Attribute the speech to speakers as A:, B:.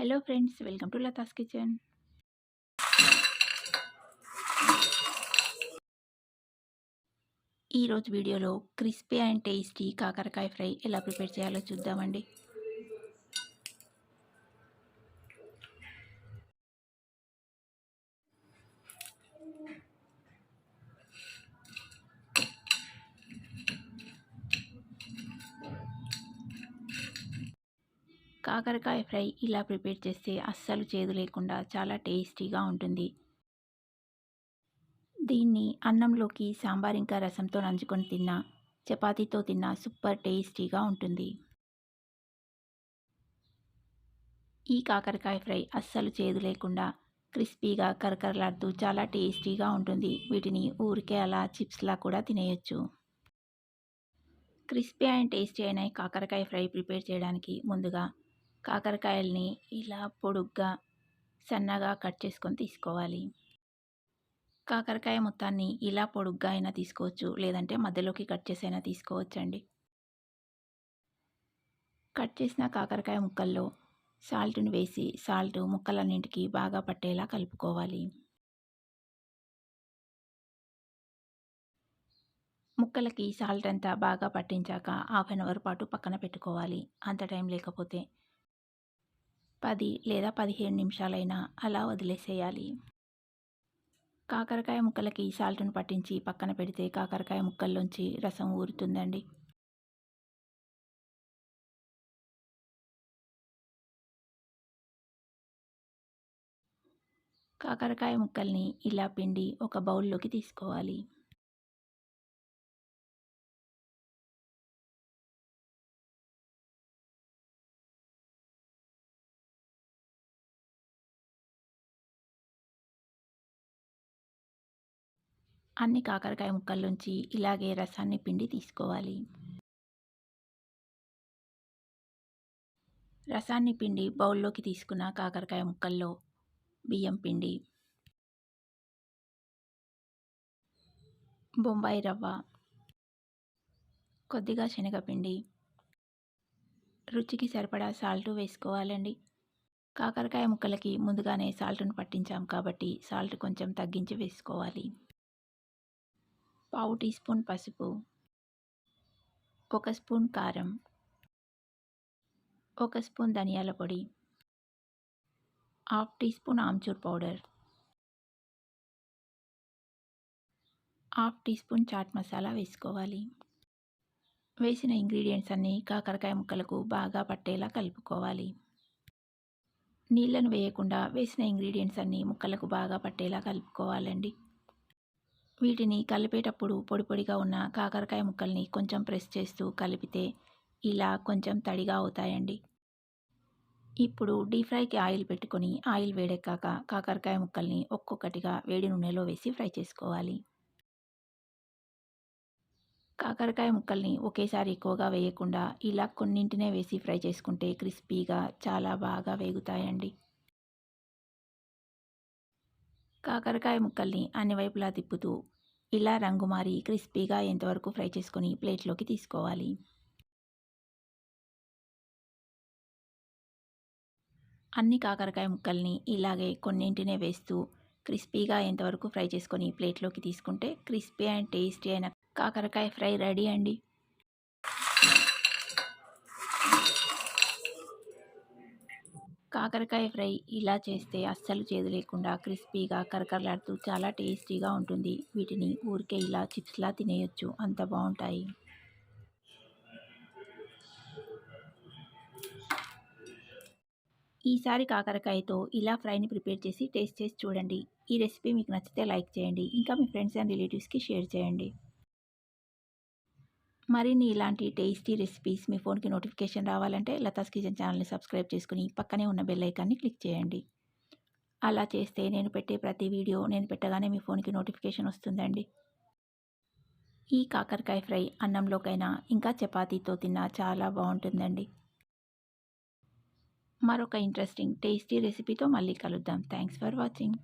A: Hello friends welcome to Latha's kitchen. ఈరోజు వీడియోలో crispy and tasty కాకరకాయ ఫ్రై ఎలా ప్రిపేర్ చేయాలో చూద్దామండి. కాకరకాయ ఫ్రై ఇలా ప్రిపేర్ చేస్తే అస్సలు చేదు లేకుండా చాలా టేస్టీగా ఉంటుంది. దీన్ని అన్నంలోకి సాంబార్ ఇంకా రసంతో నంచుకొని తిన్నా చపాతీతో తిన్నా సూపర్ టేస్టీగా ఉంటుంది. ఈ కాకరకాయ ఫ్రై అస్సలు చేదు లేకుండా క్రిస్పీగా కరకరలాడుతూ చాలా టేస్టీగా ఉంటుంది. వీటిని ఊరికే అలా చిప్స్లా కూడా తినేయచ్చు. క్రిస్పీ అండ్ టేస్టీ అయిన కాకరకాయ ఫ్రై ప్రిపేర్ చేయడానికి ముందుగా కాకరకాయల్ని ఇలా పొడుగ్గా సన్నగా కట్ చేసుకొని తీసుకోవాలి. కాకరకాయ మొత్తాన్ని ఇలా పొడుగ్గా అయినా తీసుకోవచ్చు లేదంటే మధ్యలోకి కట్ చేసైనా తీసుకోవచ్చండి. కట్ చేసిన కాకరకాయ ముక్కల్లో సాల్ట్ని వేసి సాల్ట్ ముక్కలన్నింటికి బాగా పట్టేలా కలుపుకోవాలి. ముక్కలకి సాల్ట్ అంతా బాగా పట్టించాక హాఫ్ అన్ అవర్ పాటు పక్కన పెట్టుకోవాలి. అంత టైం లేకపోతే పది లేదా పదిహేను నిమిషాలైనా అలా వదిలేసేయాలి. కాకరకాయ ముక్కలకి సాల్ట్ను పట్టించి పక్కన పెడితే కాకరకాయ ముక్కల్లోంచి రసం ఊరుతుందండి. కాకరకాయ ముక్కల్ని ఇలా పిండి ఒక బౌల్లోకి తీసుకోవాలి. అన్ని కాకరకాయ ముక్కల్లోంచి ఇలాగే రసాన్ని పిండి తీసుకోవాలి. రసాన్ని పిండి బౌల్లోకి తీసుకున్న కాకరకాయ ముక్కల్లో బియ్యం పిండి బొంబాయి రవ్వ కొద్దిగా శనగపిండి రుచికి సరిపడా సాల్ట్ వేసుకోవాలండి. కాకరకాయ ముక్కలకి ముందుగానే సాల్ట్ను పట్టించాం కాబట్టి సాల్ట్ కొంచెం తగ్గించి వేసుకోవాలి. పావు టీ స్పూన్ పసుపు ఒక స్పూన్ కారం ఒక స్పూన్ ధనియాల పొడి half tea spoon amchur powder half tea spoon chaat masala వేసుకోవాలి. వేసిన ఇంగ్రీడియంట్స్ అన్నీ కాకరకాయ ముక్కలకు బాగా పట్టేలా కలుపుకోవాలి. నీళ్ళను వేయకుండా వేసిన ఇంగ్రీడియంట్స్ అన్నీ ముక్కలకు బాగా పట్టేలా కలుపుకోవాలండి. వీటిని కలిపేటప్పుడు పొడి పొడిగా ఉన్న కాకరకాయ ముక్కల్ని కొంచెం ప్రెస్ చేస్తూ కలిపితే ఇలా కొంచెం తడిగా అవుతాయండి. ఇప్పుడు డీప్ ఫ్రైకి ఆయిల్ పెట్టుకొని ఆయిల్ వేడెక్కాక కాకరకాయ ముక్కల్ని ఒక్కొక్కటిగా వేడి నూనెలో వేసి ఫ్రై చేసుకోవాలి. కాకరకాయ ముక్కల్ని ఒకేసారి ఎక్కువగా వేయకుండా ఇలా కొన్నింటినే వేసి ఫ్రై చేసుకుంటే క్రిస్పీగా చాలా బాగా వేగుతాయండి. కాకరకాయ ముక్కల్ని అన్ని వైపులా తిప్పుతూ ఇలా రంగు మారి క్రిస్పీగా ఎంతవరకు ఫ్రై చేసుకొని ప్లేట్లోకి తీసుకోవాలి. అన్ని కాకరకాయ ముక్కల్ని ఇలాగే కొన్నింటినే వేస్తూ క్రిస్పీగా ఎంతవరకు ఫ్రై చేసుకొని ప్లేట్లోకి తీసుకుంటే క్రిస్పీ అండ్ టేస్టీ అయిన కాకరకాయ ఫ్రై రెడీ అండి. కాకరకాయ ఫ్రై ఇలా చేస్తే అస్సలు చేదు లేకుండా క్రిస్పీగా కరకరలాడుతూ చాలా టేస్టీగా ఉంటుంది. వీటిని ఊరికే ఇలా చిప్స్లా తినేయొచ్చు. అంత బాగుంటాయి ఈసారి కాకరకాయతో ఇలా ఫ్రైని ప్రిపేర్ చేసి టేస్ట్ చేసి చూడండి. ఈ రెసిపీ మీకు నచ్చితే లైక్ చేయండి. ఇంకా మీ ఫ్రెండ్స్ అండ్ రిలేటివ్స్కి షేర్ చేయండి. మరిన్ని ఇలాంటి టేస్టీ రెసిపీస్ మీ ఫోన్కి నోటిఫికేషన్ రావాలంటే లతాస్ కిచెన్ ఛానల్ని సబ్స్క్రైబ్ చేసుకుని పక్కనే ఉన్న బెల్ ఐకాన్ని క్లిక్ చేయండి. అలా చేస్తే నేను పెట్టే ప్రతి వీడియో నేను పెట్టగానే మీ ఫోన్కి నోటిఫికేషన్ వస్తుందండి. ఈ కాకరకాయ ఫ్రై అన్నంలోకైనా ఇంకా చపాతీతో తిన్నా చాలా బాగుంటుందండి. మరొక ఇంట్రెస్టింగ్ టేస్టీ రెసిపీతో మళ్ళీ కలుద్దాం. Thanks for watching.